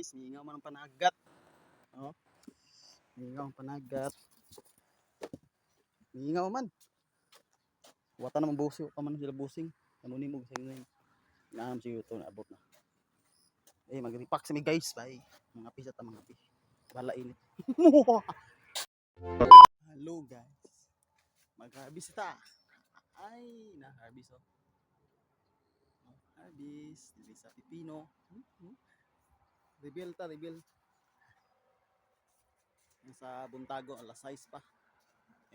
harvest, mingaw man ang panagat. Oh. Mingaw ang panagat. Mingaw man. Wata naman busi, pa man sila busing. Ano ni mo sa inyo? Naam siguro to naabot na. Eh magripak sa mi guys, bye. Mga pisa ta mga pi. Bala init. Hello guys. Mag-harvest ta. Ay, na-harvest oh. Harvest, dili sa pipino. Hmm, hmm. Reveal ta, reveal. Yung sa buntago, alas 6 pa.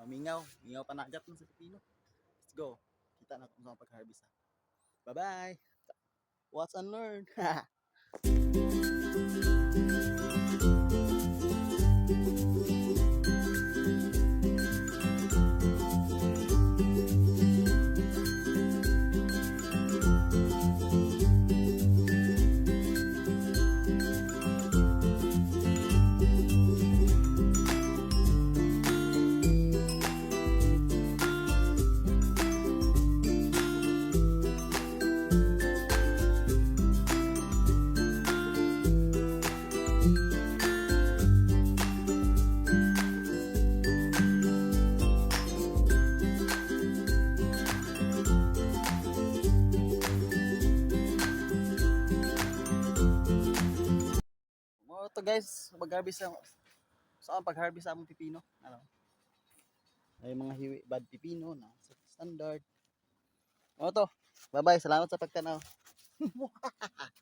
Yung mingaw, mingaw pa na sa pipino. Let's go. Kita na kung saan pag-harvest ha. Bye-bye. Watch and learn. Mo to guys, pag-harvest sa saan pag-harvest sa among pipino? Ano? Ay mga hiwi bad pipino na standard. Mo to. Bye-bye. Salamat sa pagtanaw.